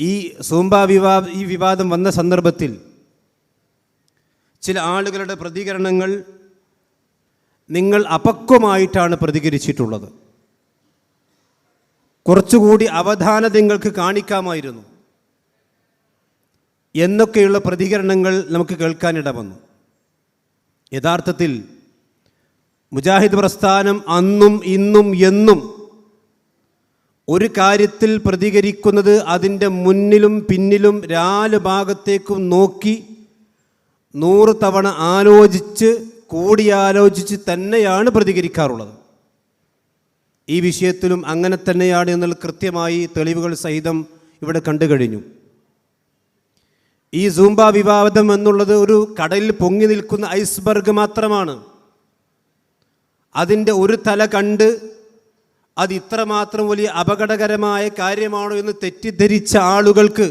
ഈ സൂംബ വിവാ ഈ വിവാദം വന്ന സന്ദർഭത്തിൽ ചില ആളുകളുടെ പ്രതികരണങ്ങൾ നിങ്ങൾ അപക്വമായിട്ടാണ് പ്രതികരിച്ചിട്ടുള്ളത്. കുറച്ചുകൂടി അവധാനത നിങ്ങൾക്ക് കാണിക്കാമായിരുന്നു. എന്നൊക്കെയുള്ള പ്രതികരണങ്ങൾ നമുക്ക് കേൾക്കാനിട വന്നു യഥാർത്ഥത്തിൽ മുജാഹിദ് പ്രസ്ഥാനം അന്നും ഇന്നും എന്നും ഒരു കാര്യത്തിൽ പ്രതികരിക്കുന്നത് അതിന്റെ മുന്നിലും പിന്നിലും രാൽ ഭാഗത്തേക്കും നോക്കി നൂറ് തവണ ആലോചിച്ച് കൂടിയാലോചിച്ച് തന്നെയാണ് പ്രതികരിക്കാറുള്ളത്. ഈ വിഷയത്തിലും അങ്ങനെ തന്നെയാണ് എന്നുള്ള കൃത്യമായി തെളിവുകൾ സഹിതം ഇവിടെ കണ്ടു കഴിഞ്ഞു. ഈ സൂംബ വിവാദം എന്നുള്ളത് ഒരു കടലിൽ പൊങ്ങി നിൽക്കുന്ന ഐസ്ബർഗ് മാത്രമാണ്. അതിന്റെ ഒരു തല കണ്ട് അത് ഇത്രമാത്രം വലിയ അപകടകരമായ കാര്യമാണോ എന്ന് തെറ്റിദ്ധരിച്ച ആളുകൾക്ക്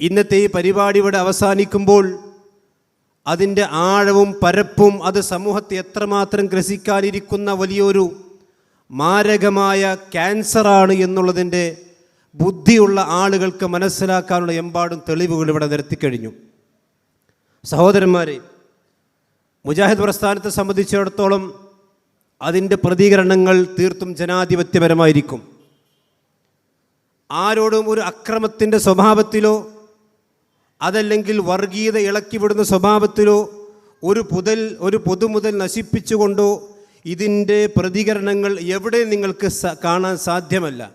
ഇന്നത്തെ ഈ പരിപാടി ഇവിടെ അവസാനിക്കുമ്പോൾ അതിന്റെ ആഴവും പരപ്പും അത് സമൂഹത്തെ എത്രമാത്രം ഗ്രസിക്കാനിരിക്കുന്ന വലിയൊരു മാരകമായ ക്യാൻസറാണ് എന്നുള്ളതിന്റെ ബുദ്ധിയുള്ള ആളുകൾക്ക് മനസ്സിലാക്കാനുള്ള എമ്പാടും തെളിവുകൾ ഇവിടെ നിരത്തിക്കഴിഞ്ഞു സഹോദരന്മാരെ മുജാഹിദ് പ്രസ്ഥാനത്തെ സംബന്ധിച്ചിടത്തോളം അതിന്റെ പ്രതികരണങ്ങൾ തീർത്തും ജനാധിപത്യപരമായിരിക്കും. ആരോടും ഒരു അക്രമത്തിന്റെ സ്വഭാവത്തിലോ അതല്ലെങ്കിൽ വർഗീയത ഇളക്കിവിടുന്ന സ്വഭാവത്തിലോ ഒരു പുതൽ ഒരു പൊതുമുതൽ നശിപ്പിച്ചുകൊണ്ടോ ഇതിന്റെ പ്രതികരണങ്ങൾ എവിടെ നിങ്ങൾക്ക് കാണാൻ സാധ്യമല്ല.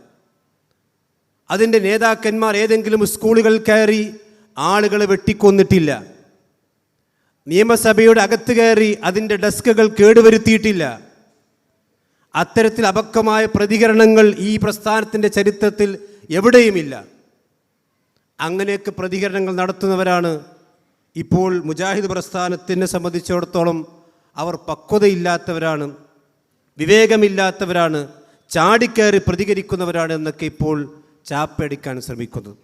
അതിന്റെ നേതാക്കന്മാർ ഏതെങ്കിലും സ്കൂളുകൾ കയറി ആളുകളെ വെട്ടിക്കൊന്നിട്ടില്ല. നിയമസഭയുടെ അകത്ത് കയറി അതിന്റെ ഡെസ്കുകൾ കേടുവരുത്തിയിട്ടില്ല. അത്തരത്തിൽ അപക്വമായ പ്രതികരണങ്ങൾ ഈ പ്രസ്ഥാനത്തിന്റെ ചരിത്രത്തിൽ എവിടെയുമില്ല. അങ്ങനെയൊക്കെ പ്രതികരണങ്ങൾ നടത്തുന്നവരാണ് ഇപ്പോൾ മുജാഹിദ് പ്രസ്ഥാനത്തിനെ സംബന്ധിച്ചിടത്തോളം അവർ പക്വതയില്ലാത്തവരാണ് വിവേകമില്ലാത്തവരാണ് ചാടിക്കയറി പ്രതികരിക്കുന്നവരാണ് എന്നൊക്കെ ഇപ്പോൾ ചാപ്പടിക്കാൻ ശ്രമിക്കുന്നത്.